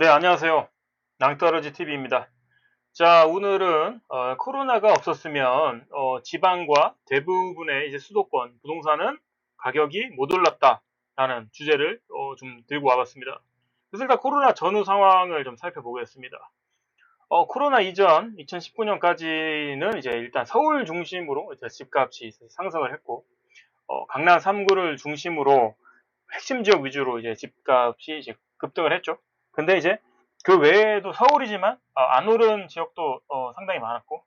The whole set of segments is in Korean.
네, 안녕하세요. 낭떠러지 TV입니다. 자, 오늘은 어, 코로나가 없었으면 어, 지방과 대부분의 이제 수도권 부동산은 가격이 못 올랐다라는 주제를 어, 좀 들고 와봤습니다. 그래서 일단 코로나 전후 상황을 좀 살펴보겠습니다. 어, 코로나 이전 2019년까지는 이제 일단 서울 중심으로 집값이 상승을 했고 어, 강남 3구를 중심으로 핵심 지역 위주로 이제 집값이 이제 급등을 했죠. 근데 이제 그 외에도 서울이지만 어, 안 오른 지역도 어, 상당히 많았고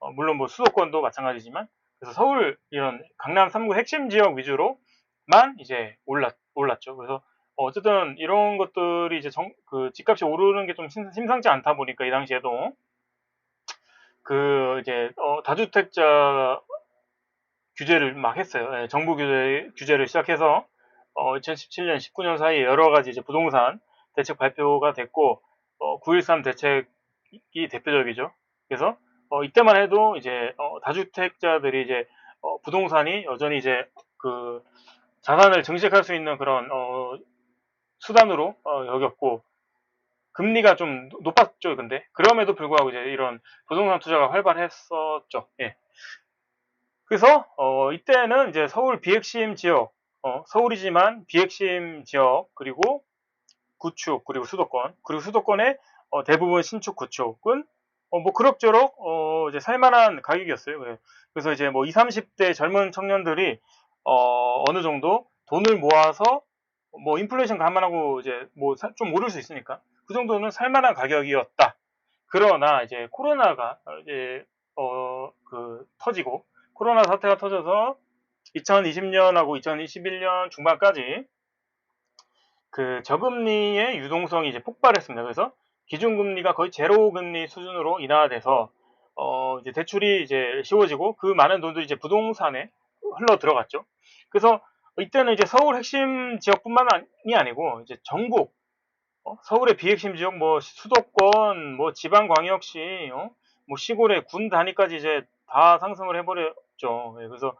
어, 물론 뭐 수도권도 마찬가지지만 그래서 서울 이런 강남 3구 핵심 지역 위주로만 이제 올랐 올랐죠. 그래서 어쨌든 이런 것들이 이제 정, 그 집값이 오르는 게 좀 심상치 않다 보니까 이 당시에도 그 이제 어, 다주택자 규제를 막 했어요. 예, 정부 규제, 규제를 시작해서 어, 2017년, 19년 사이에 여러 가지 이제 부동산 대책 발표가 됐고 어, 9.13 대책이 대표적이죠. 그래서 어, 이때만 해도 이제 어, 다주택자들이 이제 어, 부동산이 여전히 이제 그 자산을 증식할 수 있는 그런 어, 수단으로 어, 여겼고 금리가 좀 높았죠. 근데 그럼에도 불구하고 이제 이런 부동산 투자가 활발했었죠. 예. 그래서 어, 이때는 이제 서울 비핵심 지역, 어, 서울이지만 비핵심 지역 그리고 구축 그리고 수도권 그리고 수도권의 어, 대부분 신축 구축은 어, 뭐 그럭저럭 어, 이제 살만한 가격이었어요. 예. 그래서 이제 뭐 20, 30대 젊은 청년들이 어, 어느 정도 돈을 모아서 뭐 인플레이션 감안하고 이제 뭐 좀 오를 수 있으니까 그 정도는 살만한 가격이었다. 그러나 이제 코로나가 이제 어 그 터지고 코로나 사태가 터져서 2020년하고 2021년 중반까지 그 저금리의 유동성이 이제 폭발했습니다. 그래서 기준금리가 거의 제로 금리 수준으로 인하돼서 어 이제 대출이 이제 쉬워지고 그 많은 돈들이 이제 부동산에 흘러 들어갔죠. 그래서 이때는 이제 서울 핵심 지역뿐만이 아니고 이제 전국 어? 서울의 비핵심 지역 뭐 수도권 뭐 지방 광역시 어? 뭐 시골의 군 단위까지 이제 다 상승을 해버렸죠. 예, 그래서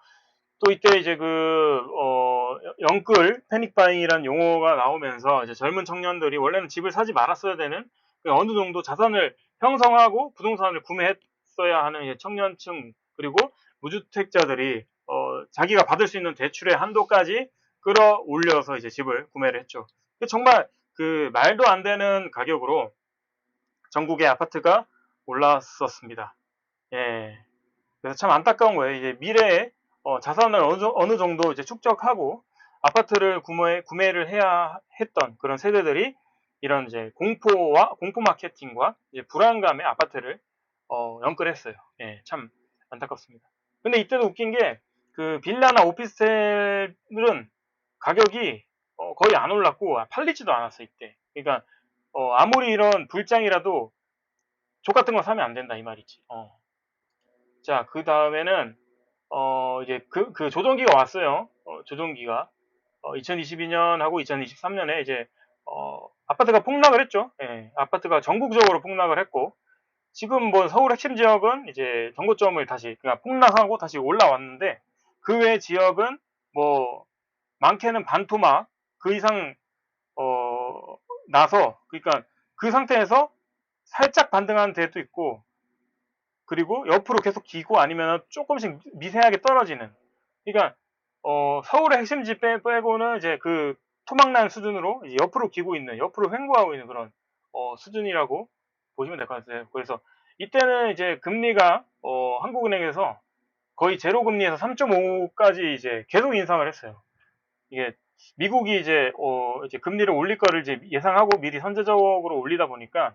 또 이때 이제 그, 어, 영끌 패닉바잉이라는 용어가 나오면서 이제 젊은 청년들이 원래는 집을 사지 말았어야 되는 그 어느 정도 자산을 형성하고 부동산을 구매했어야 하는 청년층 그리고 무주택자들이 어, 자기가 받을 수 있는 대출의 한도까지 끌어올려서 이제 집을 구매를 했죠. 정말 그 말도 안 되는 가격으로 전국의 아파트가 올랐었습니다. 예. 그래서 참 안타까운 거예요. 이제 미래에 어, 자산을 어느, 어느, 정도 이제 축적하고 아파트를 구매, 구매를 해야 했던 그런 세대들이 이런 이제 공포와 공포 마케팅과 불안감의 아파트를 어, 연끌했어요. 예, 참 안타깝습니다. 근데 이때도 웃긴 게 그 빌라나 오피스텔은 가격이 어, 거의 안 올랐고 팔리지도 않았어 이때. 그러니까 어, 아무리 이런 불장이라도 족 같은 거 사면 안 된다 이 말이지. 어. 자, 그 다음에는 어, 이제 그, 그 조정기가 왔어요. 어, 조정기가. 어, 2022년하고 2023년에 이제, 어, 아파트가 폭락을 했죠. 예, 아파트가 전국적으로 폭락을 했고, 지금 뭐 서울 핵심 지역은 이제 정고점을 다시, 그냥 폭락하고 다시 올라왔는데, 그 외 지역은 뭐, 많게는 반토막, 그 이상, 어, 나서, 그러니까 그 상태에서 살짝 반등하는 데도 있고, 그리고 옆으로 계속 기고 아니면 조금씩 미세하게 떨어지는. 그러니까 어, 서울의 핵심지 빼고는 이제 그 토막난 수준으로 옆으로 기고 있는, 옆으로 횡보하고 있는 그런 어, 수준이라고 보시면 될 것 같아요. 그래서 이때는 이제 금리가 어, 한국은행에서 거의 제로 금리에서 3.5까지 이제 계속 인상을 했어요. 이게 미국이 이제 어, 이제 금리를 올릴 거를 이제 예상하고 미리 선제적으로 올리다 보니까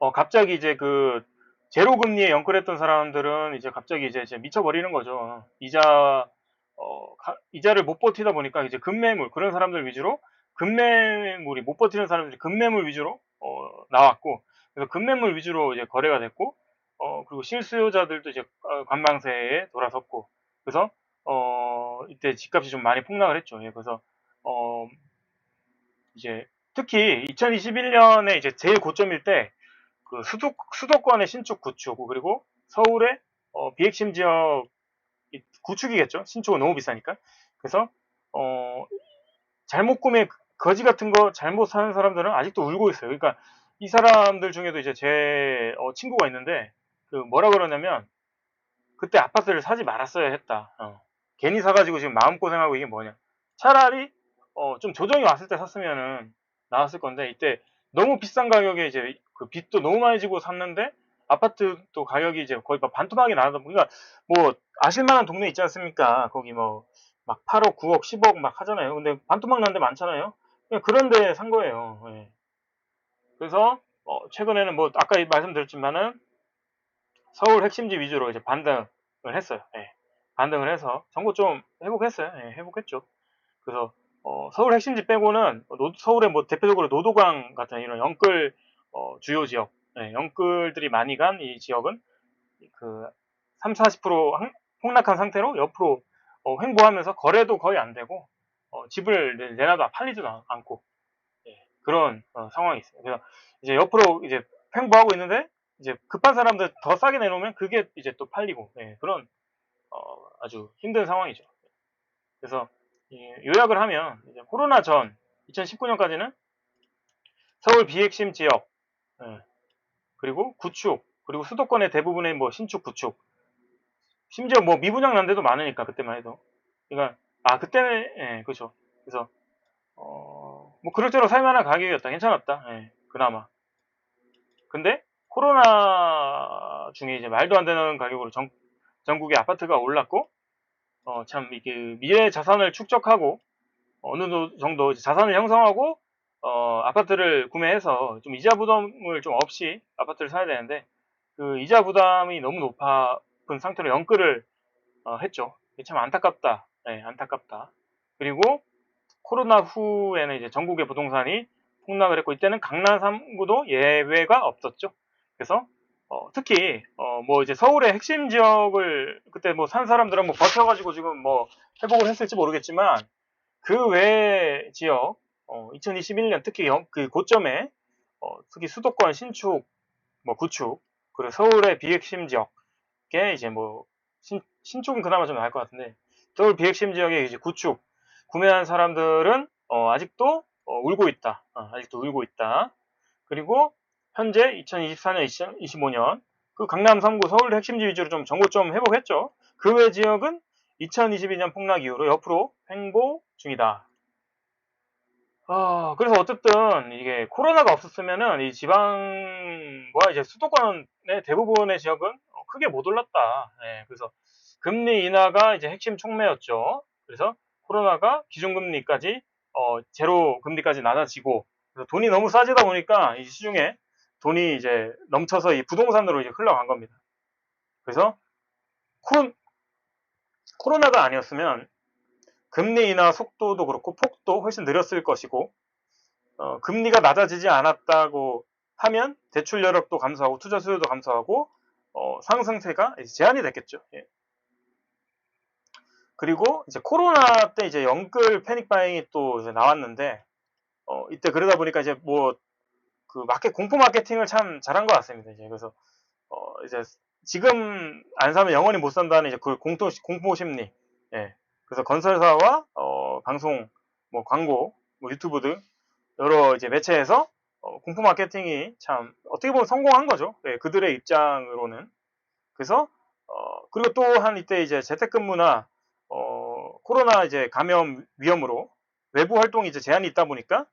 어, 갑자기 이제 그 제로 금리에 연끌했던 사람들은 이제 갑자기 이제, 미쳐버리는 거죠. 이자 어, 가, 이자를 못 버티다 보니까 이제 금매물 그런 사람들 위주로 금매물이 못 버티는 사람들이 금매물 위주로 어, 나왔고 그래서 금매물 위주로 이제 거래가 됐고 어, 그리고 실수요자들도 이제 어, 관망세에 돌아섰고 그래서 어, 이때 집값이 좀 많이 폭락을 했죠. 예, 그래서 어, 이제 특히 2021년에 이제 제일 고점일 때 그 수도, 수도권의 신축 구축 그리고 서울의 어, 비핵심 지역 구축이겠죠. 신축은 너무 비싸니까. 그래서 어, 잘못 구매 거지 같은 거 잘못 사는 사람들은 아직도 울고 있어요. 그러니까 이 사람들 중에도 이제 제 어, 친구가 있는데 그 뭐라 그러냐면 그때 아파트를 사지 말았어야 했다. 어. 괜히 사가지고 지금 마음 고생하고 이게 뭐냐. 차라리 어, 좀 조정이 왔을 때 샀으면은 나왔을 건데 이때 너무 비싼 가격에 이제 그 빚도 너무 많이 지고 샀는데 아파트도 가격이 이제 거의 막 반토막이 나다 보니까 뭐 아실만한 동네 있지 않습니까? 거기 뭐 막 8억, 9억, 10억 막 하잖아요. 근데 반토막 난 데 많잖아요. 그냥 그런 데 산 거예요. 예. 그래서 어, 최근에는 뭐 아까 말씀드렸지만은 서울 핵심지 위주로 이제 반등을 했어요. 예. 반등을 해서 정보 좀 회복했어요. 예, 회복했죠. 그래서 어, 서울 핵심지 빼고는 노, 서울의 뭐 대표적으로 노도강 같은 이런 영끌 어, 주요 지역, 예, 영끌들이 많이 간 이 지역은 그 3, 40% 폭락한 상태로 옆으로 어, 횡보하면서 거래도 거의 안 되고 어, 집을 내놔도 팔리지도 않고 예, 그런 어, 상황이 있어요. 그래서 이제 옆으로 이제 횡보하고 있는데 이제 급한 사람들 더 싸게 내놓으면 그게 이제 또 팔리고 예, 그런 어, 아주 힘든 상황이죠. 그래서 요약을 하면 코로나 전 2019년까지는 서울 비핵심 지역 예, 그리고 구축 그리고 수도권의 대부분의 뭐 신축 구축. 심지어 뭐 미분양 난 데도 많으니까 그때만 해도. 그러니까 아 그때는 예 그렇죠. 그래서 어 뭐 그럴저럴 살만한 가격이었다. 괜찮았다. 예 그나마. 근데 코로나 중에 이제 말도 안 되는 가격으로 전, 전국의 아파트가 올랐고 어, 참 이게 미래 자산을 축적하고 어느 정도 자산을 형성하고 어, 아파트를 구매해서 좀 이자 부담을 좀 없이 아파트를 사야 되는데 그 이자 부담이 너무 높은 상태로 연끌을 어, 했죠. 참 안타깝다. 네, 안타깝다. 그리고 코로나 후에는 이제 전국의 부동산이 폭락을 했고 이때는 강남 3구도 예외가 없었죠. 그래서 어, 특히 어, 뭐 이제 서울의 핵심 지역을 그때 뭐 산 사람들은 뭐 버텨가지고 지금 뭐 회복을 했을지 모르겠지만 그 외 지역 어, 2021년 특히 영, 그 고점에 어, 특히 수도권 신축 뭐 구축 그리고 서울의 비핵심 지역에 이제 뭐 신, 신축은 그나마 좀 나을 것 같은데 서울 비핵심 지역에 이제 구축 구매한 사람들은 어, 아직도 어, 울고 있다. 어, 아직도 울고 있다. 그리고 현재 2024년, 2025년 그 강남 3구 서울 핵심지 위주로 좀좀 회복했죠. 그 외 지역은 2022년 폭락 이후로 옆으로 횡보 중이다. 어, 그래서 어쨌든 이게 코로나가 없었으면은 이 지방과 이제 수도권의 대부분의 지역은 크게 못 올랐다. 네, 그래서 금리 인하가 이제 핵심 촉매였죠. 그래서 코로나가 기준금리까지 어, 제로 금리까지 낮아지고 돈이 너무 싸지다 보니까 이 시중에 돈이 이제 넘쳐서 이 부동산으로 이제 흘러간 겁니다. 그래서 코로, 코로나가 아니었으면 금리 인하 속도도 그렇고 폭도 훨씬 느렸을 것이고 어, 금리가 낮아지지 않았다고 하면 대출 여력도 감소하고 투자 수요도 감소하고 어, 상승세가 제한이 됐겠죠. 예. 그리고 이제 코로나 때 이제 영끌 패닉 바잉이 또 나왔는데 어, 이때 그러다 보니까 이제 뭐 그 마켓 공포 마케팅을 참 잘한 것 같습니다. 이제 그래서 어 이제 지금 안 사면 영원히 못 산다는 이제 그 공포 공포 심리. 예. 그래서 건설사와 어 방송 뭐 광고 뭐 유튜브 등 여러 이제 매체에서 어, 공포 마케팅이 참 어떻게 보면 성공한 거죠. 예, 그들의 입장으로는. 그래서 어, 그리고 또한 이때 이제 재택근무나 어, 코로나 이제 감염 위험으로 외부 활동이 이제 제한이 있다 보니까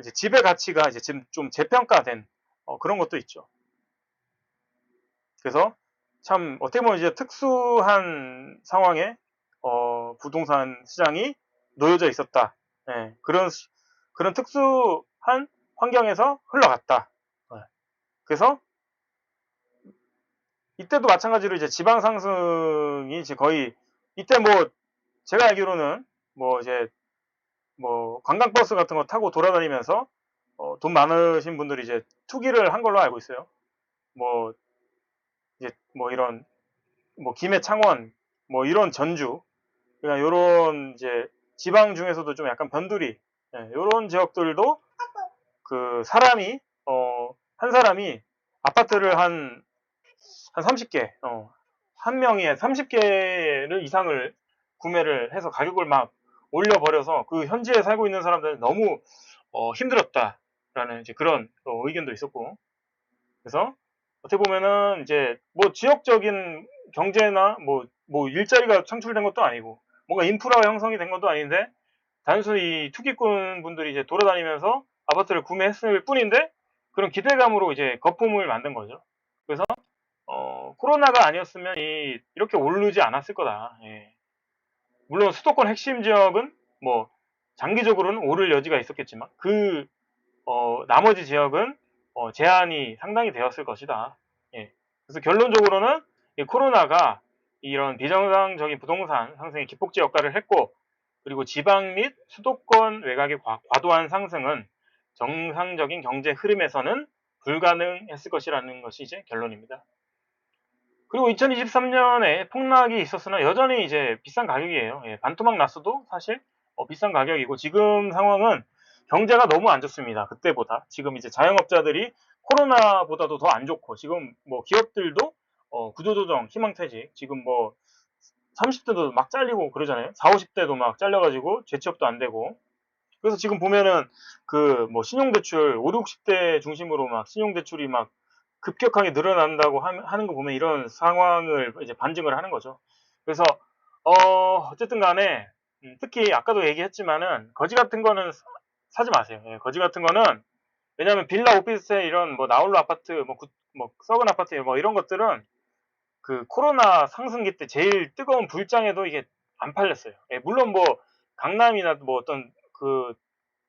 이제 집의 가치가 이제 지금 좀 재평가된 어, 그런 것도 있죠. 그래서 참 어떻게 보면 이제 특수한 상황에 어, 부동산 시장이 놓여져 있었다. 네, 그런 그런 특수한 환경에서 흘러갔다. 네. 그래서 이때도 마찬가지로 이제 지방 상승이 이제 거의 이때 뭐 제가 알기로는 뭐 이제 뭐 관광버스 같은 거 타고 돌아다니면서 어, 돈 많으신 분들이 이제 투기를 한 걸로 알고 있어요. 뭐 이제 뭐 이런 뭐 김해 창원 뭐 이런 전주 그러니까 요런 이제 지방 중에서도 좀 약간 변두리 예, 요런 지역들도 그 사람이 어, 한 사람이 아파트를 한 한 30개 어, 한 명이 30개를 이상을 구매를 해서 가격을 막 올려버려서 그 현지에 살고 있는 사람들은 너무 어, 힘들었다라는 이제 그런 어, 의견도 있었고. 그래서 어떻게 보면은 이제 뭐 지역적인 경제나 뭐, 뭐 일자리가 창출된 것도 아니고 뭔가 인프라가 형성이 된 것도 아닌데 단순히 이 투기꾼 분들이 이제 돌아다니면서 아파트를 구매했을 뿐인데 그런 기대감으로 이제 거품을 만든 거죠. 그래서 어, 코로나가 아니었으면 이, 이렇게 오르지 않았을 거다. 예. 물론 수도권 핵심 지역은 뭐 장기적으로는 오를 여지가 있었겠지만 그 어, 나머지 지역은 어, 제한이 상당히 되었을 것이다. 예. 그래서 결론적으로는 이 코로나가 이런 비정상적인 부동산 상승의 기폭제 역할을 했고 그리고 지방 및 수도권 외곽의 과, 과도한 상승은 정상적인 경제 흐름에서는 불가능했을 것이라는 것이 이제 결론입니다. 그리고 2023년에 폭락이 있었으나 여전히 이제 비싼 가격이에요. 예, 반토막 났어도 사실 어, 비싼 가격이고 지금 상황은 경제가 너무 안 좋습니다. 그때보다 지금 이제 자영업자들이 코로나보다도 더 안 좋고 지금 뭐 기업들도 어, 구조조정, 희망퇴직 지금 뭐 30대도 막 잘리고 그러잖아요. 40, 50대도 막 잘려가지고 재취업도 안 되고 그래서 지금 보면은 그 뭐 신용대출 5, 60대 중심으로 막 신용대출이 막 급격하게 늘어난다고 하는 거 보면 이런 상황을 이제 반증을 하는 거죠. 그래서 어 어쨌든 간에 음, 특히 아까도 얘기했지만은 거지 같은 거는 사, 지 마세요. 예, 거지 같은 거는 왜냐하면 빌라 오피스텔 이런 뭐 나홀로 아파트 뭐, 구, 뭐 썩은 아파트 뭐 이런 것들은 그 코로나 상승기 때 제일 뜨거운 불장에도 이게 안 팔렸어요. 예, 물론 뭐 강남이나 뭐 어떤 그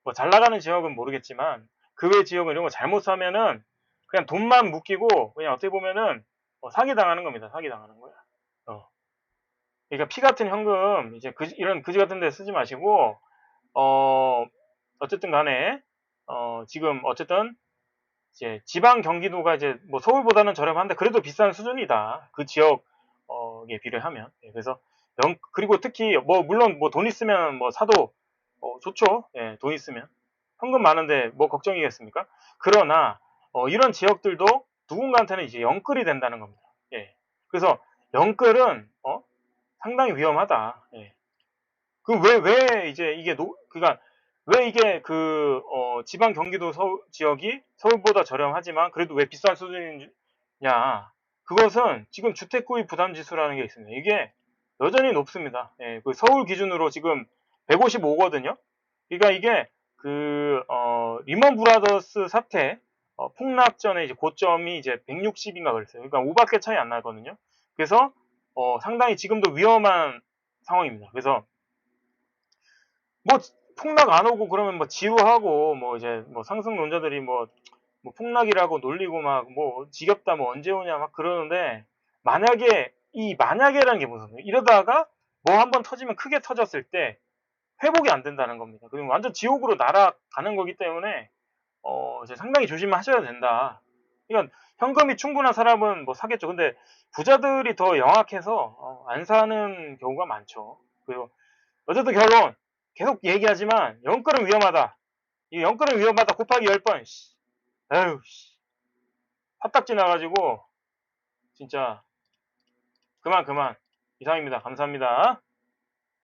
뭐 잘 나가는 지역은 모르겠지만 그 외 지역은 이런 거 잘못 사면은 그냥 돈만 묶이고 그냥 어떻게 보면은 어, 사기 당하는 겁니다. 사기 당하는 거야. 어. 그러니까 피 같은 현금 이제 그, 이런 그지 같은 데 쓰지 마시고 어 어쨌든 간에 어 지금 어쨌든 이제 지방 경기도가 이제 뭐 서울보다는 저렴한데 그래도 비싼 수준이다. 그 지역에 비례하면. 예, 그래서 영, 그리고 특히 뭐 물론 뭐 돈 있으면 뭐 사도 어, 좋죠. 예, 돈 있으면 현금 많은데 뭐 걱정이겠습니까? 그러나 어, 이런 지역들도 누군가한테는 이제 영끌이 된다는 겁니다. 예. 그래서 영끌은 어, 상당히 위험하다. 예. 그왜 왜 이제 이게 노, 그니까 왜 이게 그 어, 지방 경기도 서울 지역이 서울보다 저렴하지만 그래도 왜 비싼 수준이냐? 그것은 지금 주택 구입 부담 지수라는 게 있습니다. 이게 여전히 높습니다. 예, 그 서울 기준으로 지금 155거든요. 그러니까 이게 그 어, 리먼 브라더스 사태 어, 폭락 전에 이제 고점이 이제 160인가 그랬어요. 그러니까 5밖에 차이 안 나거든요. 그래서 어, 상당히 지금도 위험한 상황입니다. 그래서 뭐 폭락 안 오고 그러면 뭐 지루하고 뭐 이제 뭐 상승론자들이 뭐, 뭐 폭락이라고 놀리고 막 뭐 지겹다 뭐 언제 오냐 막 그러는데 만약에 이 만약에라는 게 무슨? 이러다가 뭐 한번 터지면 크게 터졌을 때 회복이 안 된다는 겁니다. 그리고 완전 지옥으로 날아가는 거기 때문에 어 이제 상당히 조심하셔야 된다. 그러니까 현금이 충분한 사람은 뭐 사겠죠. 근데 부자들이 더 영악해서 어, 안 사는 경우가 많죠. 그리고 어쨌든 결론 계속 얘기하지만 영끌은 위험하다. 이 영끌은 위험하다 곱하기 10번. 씨. 에휴, 씨. 화딱지 나가지고 진짜 그만 그만 이상입니다. 감사합니다.